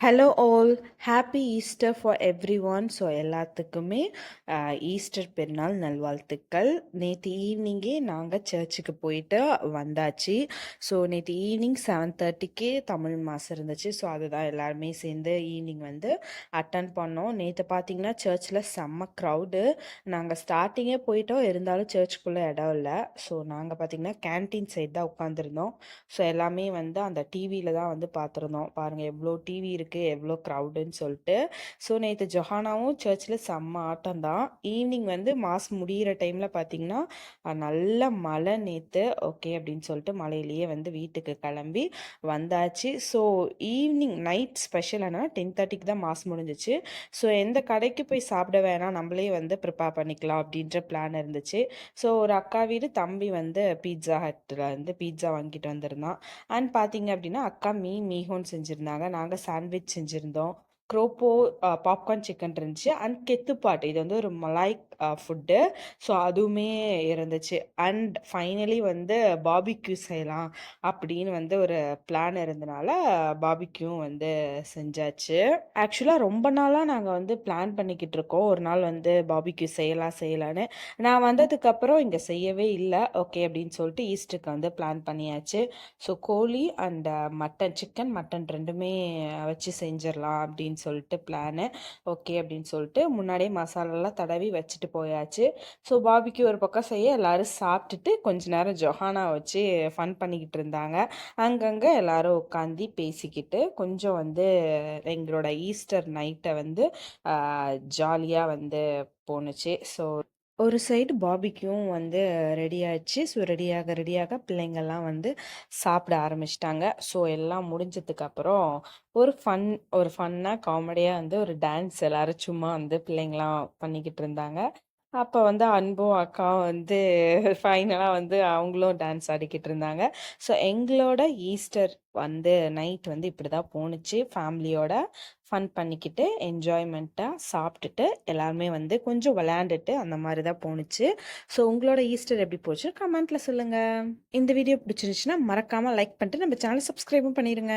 Hello all happy Easter for everyone so எல்லாத்துக்குமே Easter பெருநாள் நல்வாழ்த்துக்கள். நேற்று ஈவினிங்கே நாங்கள் சர்ச்சுக்கு போயிட்டு வந்தாச்சு. ஸோ நேற்று ஈவினிங் செவன் தேர்ட்டிக்கே தமிழ் மாதம் இருந்துச்சு. ஸோ அதுதான் எல்லாருமே சேர்ந்து ஈவினிங் வந்து அட்டன் பண்ணோம். நேற்று பார்த்தீங்கன்னா சர்ச்சில் செம்ம க்ரௌடு நாங்கள் ஸ்டார்டிங்கே போயிட்டோம். இருந்தாலும் சர்ச்சுக்குள்ளே இடம் இல்லை. ஸோ நாங்கள் பார்த்தீங்கன்னா கேன்டீன் சைடு தான் உட்காந்துருந்தோம் ஸோ எல்லாமே வந்து அந்த டிவியில் தான் வந்து பார்த்துருந்தோம் பாருங்கள் எவ்வளோ டிவி இருக்குது எவ்வளோ க்ரௌடுன்னு சொல்லிட்டு. ஸோ நேற்று ஜொஹானாவும் சர்ச்சில் செம்ம ஆட்டம் தான். ஈவினிங் வந்து மாஸ் முடிகிற டைமில் பார்த்தீங்கன்னா நல்ல மழை நேற்று ஓகே அப்படின்னு சொல்லிட்டு மழையிலேயே வந்து வீட்டுக்கு கிளம்பி வந்தாச்சு. ஸோ ஈவினிங் நைட் ஸ்பெஷல் ஆனால் டென் தேர்ட்டிக்கு தான் மாஸ் முடிஞ்சிச்சு. ஸோ எந்த கடைக்கு போய் சாப்பிட வேணாம் நம்மளே வந்து ப்ரிப்பேர் பண்ணிக்கலாம் அப்படின்ற பிளான் இருந்துச்சு. ஸோ ஒரு அக்கா வீடு தம்பி வந்து பீட்சா ஹட்டில் வந்து பீட்சா வாங்கிட்டு வந்திருந்தான். அண்ட் பார்த்தீங்க அப்படின்னா அக்கா மீன் மீஹோன் செஞ்சுருந்தாங்க. நாங்கள் சாண்ட்விச் செஞ்சுருந்தோம். க்ரோப்போ பாப்கார்ன் சிக்கன் இருந்துச்சு. அண்ட் கெத்துப்பாட்டு. இது வந்து ஒரு மலாய் ஃபுட்டு ஸோ அதுவுமே இருந்துச்சு. அண்ட் ஃபைனலி வந்து பாபிக்யூ செய்யலாம் அப்படின்னு வந்து ஒரு பிளான் இருந்தனால பாபிக்யூவும் வந்து செஞ்சாச்சு. ஆக்சுவலாக ரொம்ப நாளாக நாங்கள் வந்து பிளான் பண்ணிக்கிட்டு இருக்கோம். ஒரு நாள் வந்து பாபிக்யூ செய்யலாம் செய்யலான்னு நான் வந்ததுக்கப்புறம் இங்கே செய்யவே இல்லை. ஓகே அப்படின்னு சொல்லிட்டு ஈஸ்டருக்கு வந்து பிளான் பண்ணியாச்சு. ஸோ கோழி அண்ட் மட்டன் சிக்கன் மட்டன் ரெண்டுமே வச்சு செஞ்சிடலாம் அப்படின்னு சொல்லிட்டு பிளானு ஓகே அப்படின்னு சொல்லிட்டு முன்னாடியே மசாலாலாம் தடவி வச்சுட்டு போயாச்சு. ஸோ பாபிக்கு ஒரு பக்கம் செய்ய எல்லாரும் சாப்பிட்டுட்டு கொஞ்ச நேரம் ஜொஹானா வச்சு ஃபன் பண்ணிக்கிட்டு இருந்தாங்க. அங்கங்கே எல்லாரும் உட்காந்து பேசிக்கிட்டு கொஞ்சம் வந்து எங்களோட ஈஸ்டர் நைட்டை வந்து ஜாலியாக வந்து போணுச்சு. ஸோ ஒரு சைடு பாபிக்கும் வந்து ரெடி ஆயிடுச்சு. ஸோ ரெடியாக ரெடியாக பிள்ளைங்கள்லாம் வந்து சாப்பிட ஆரம்பிச்சிட்டாங்க. ஸோ எல்லாம் முடிஞ்சதுக்கப்புறம் ஒரு ஃபன் ஒரு ஃபன்னாக காமெடியாக வந்து ஒரு டான்ஸ் எல்லாரும் சும்மா வந்து பிள்ளைங்களாம் பண்ணிக்கிட்டு இருந்தாங்க. அப்போ வந்து அன்பும் அக்காவும் வந்து ஃபைனலாக வந்து அவங்களும் டான்ஸ் ஆடிக்கிட்டு இருந்தாங்க. ஸோ எங்களோட ஈஸ்டர் வந்து நைட் வந்து இப்படி தான் போணுச்சு ஃபேமிலியோட ஃபன் பண்ணிக்கிட்டு என்ஜாய்மெண்ட்டாக சாப்பிட்டுட்டு எல்லாருமே வந்து கொஞ்சம் விளையாண்டுட்டு அந்த மாதிரி தான் போணுச்சு. ஸோ உங்களோட ஈஸ்டர் எப்படி போச்சு? கமெண்ட்டில் சொல்லுங்கள் இந்த வீடியோ பிடிச்சிருந்துச்சுன்னா மறக்காமல் லைக் பண்ணிட்டு நம்ம சேனலை சப்ஸ்கிரைபும் பண்ணிடுங்க